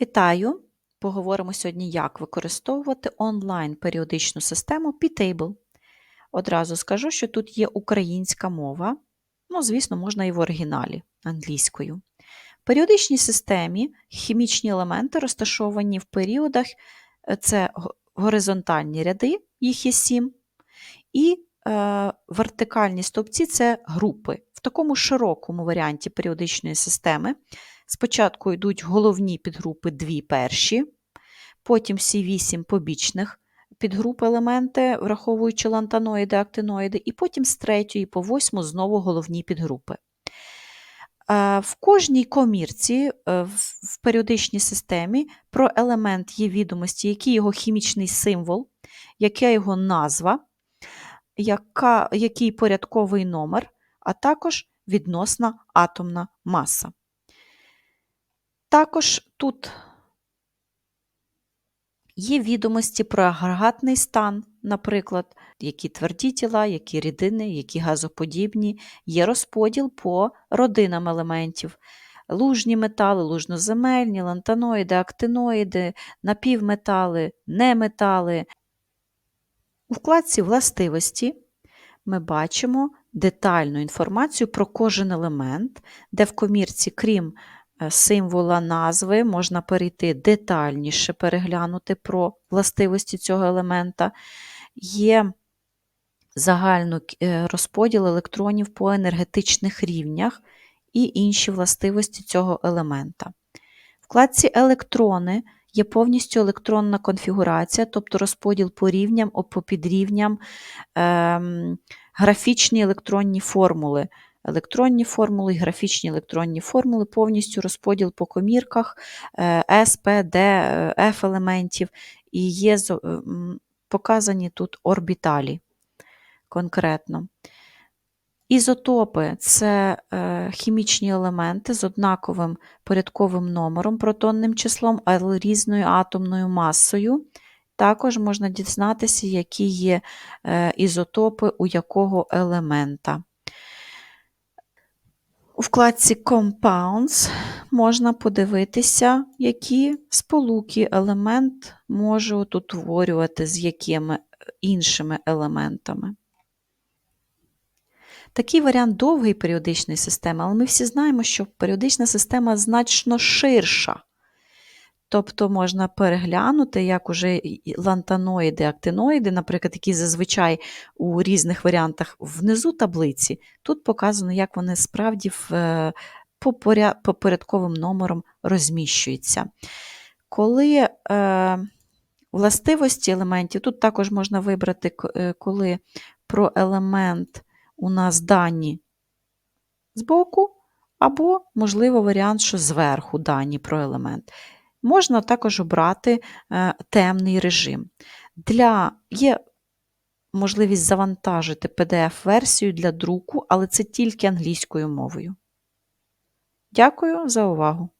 Вітаю! Поговоримо сьогодні, як використовувати онлайн періодичну систему P-Table. Одразу скажу, що тут є українська мова, ну, звісно, можна і в оригіналі англійською. В періодичній системі хімічні елементи розташовані в періодах, е, це горизонтальні ряди, їх є сім, і е, вертикальні стовпці це групи. В такому широкому варіанті періодичної системи спочатку йдуть головні підгрупи дві перші, потім всі вісім побічних підгруп елементи, враховуючи лантаноїди, актиноїди, і потім з третьої по восьму знову головні підгрупи. Е, В кожній комірці е, в періодичній системі про елемент є відомості, який його хімічний символ, яка його назва, яка, який порядковий номер, а також відносна атомна маса. Також тут є відомості про агрегатний стан, наприклад, які тверді тіла, які рідини, які газоподібні, є розподіл по родинам елементів. Лужні метали, лужноземельні, лантаноїди, актиноїди, напівметали, неметали. У вкладці властивості ми бачимо детальну інформацію про кожен елемент, де в комірці, крім символа назви, можна перейти детальніше переглянути про властивості цього елемента. Є загальний розподіл електронів по енергетичних рівнях і інші властивості цього елемента. В вкладці Електрони є повністю електронна конфігурація, тобто розподіл по рівням, по підрівням, ем, графічні електронні формули. Електронні формули графічні електронні формули, повністю розподіл по комірках е, P, D, е, F елементів, і є показані тут орбіталі конкретно. Ізотопи це е, хімічні елементи з однаковим порядковим номером, протонним числом, але різною атомною масою. Також можна дізнатися, які є е, ізотопи у якого елемента. У вкладці Compounds можна подивитися, які сполуки елемент може утворювати з якими іншими елементами. Такий варіант довгої періодичної системи, але ми всі знаємо, що періодична система значно ширша. Тобто можна переглянути, як уже лантаноїди, актиноїди, наприклад, які зазвичай у різних варіантах внизу таблиці, тут показано, як вони справді в, е, по, поря- по порядковим номерам розміщуються. Коли е, властивості елементів, тут також можна вибрати, е, коли про елемент у нас дані збоку, або, можливо, варіант, що зверху дані про елемент. Можна також обрати е, темний режим. Для, є можливість завантажити PDF-версію для друку, але це тільки англійською мовою. Дякую за увагу!